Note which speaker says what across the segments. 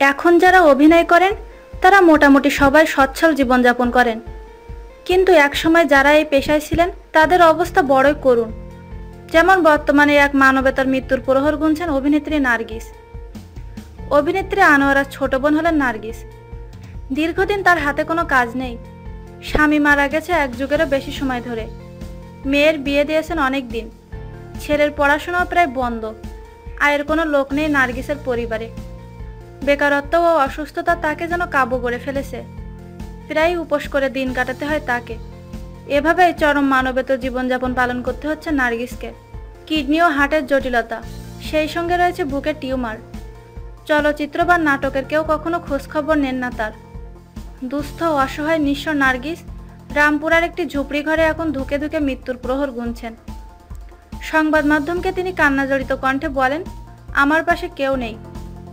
Speaker 1: এখন যারা অভিনয় করেন, তারা মোটামুটি সবাই সচ্ছল জীবনযাপন করেন। কিন্তু একসময় যারা এই পেশায় ছিলেন, তাদের অবস্থা বড়ই করুণ। যেমন বর্তমানে এক মানবতার মৃত্যুর প্রহর গুনছেন অভিনেত্রী নার্গিস। অভিনেত্রী আনোয়ারার ছোট বোন হলেন নার্গিস। দীর্ঘদিন তার হাতে কোনো কাজ নেই। স্বামী মারা গেছে এক যুগেরও বেশি সময় ধরে। মেয়ের বিয়ে দিয়েছেন অনেক দিন। ছেলের পড়াশোনাও প্রায় বন্ধ। আয়ের কোনো লোক নেই নার্গিসের পরিবারে। বেকারত্ব ও অসুস্থতা তাকে যেন কাবু করে ফেলেছে। প্রায় উপোস করে দিন কাটাতে হয় তাকে। এভাবেই চরম মানবেত জীবনযাপন পালন করতে হচ্ছে নার্গিসকে। কিডনি ও হার্টের জটিলতা, সেই সঙ্গে রয়েছে বুকের টিউমার। চলচ্চিত্র বা নাটকের কেউ কখনো খোঁজখবর নেন না তার। দুস্থ অসহায় নিঃস্ব নার্গিস রামপুরার একটি ঝুপড়ি ঘরে এখন ধুকে ধুকে মৃত্যুর প্রহর গুনছেন। সংবাদ মাধ্যমকে তিনি কান্নাজড়িত কণ্ঠে বলেন, আমার পাশে কেউ নেই।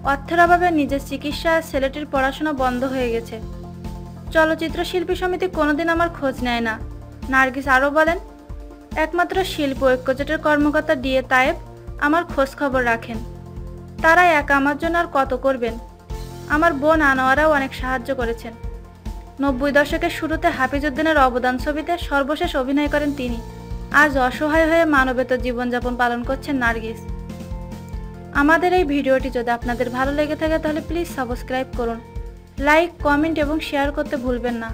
Speaker 1: অর্থের অভাবে নিজের চিকিৎসা আর ছেলেটির পড়াশোনা বন্ধ হয়ে গেছে। চলচ্চিত্র শিল্পী সমিতি কোনোদিন আমার খোঁজ নেয় না। নার্গিস আরও বলেন, একমাত্র শিল্প ঐক্যজোটের কর্মকর্তা ডিএ তায়েব আমার খোঁজ খবর রাখেন। তারা একা আমার জন্য আর কত করবেন? আমার বোন আনোয়ারাও অনেক সাহায্য করেছেন। নব্বই দশকের শুরুতে হাফিজুদ্দিনের অবদান ছবিতে সর্বশেষ অভিনয় করেন তিনি। আজ অসহায় হয়ে মানবেত জীবনযাপন পালন করছেন নার্গিস। আমাদের এই ভিডিওটি যদি আপনাদের ভালো লেগে থাকে তাহলে প্লিজ সাবস্ক্রাইব করুন। লাইক কমেন্ট এবং শেয়ার করতে ভুলবেন না।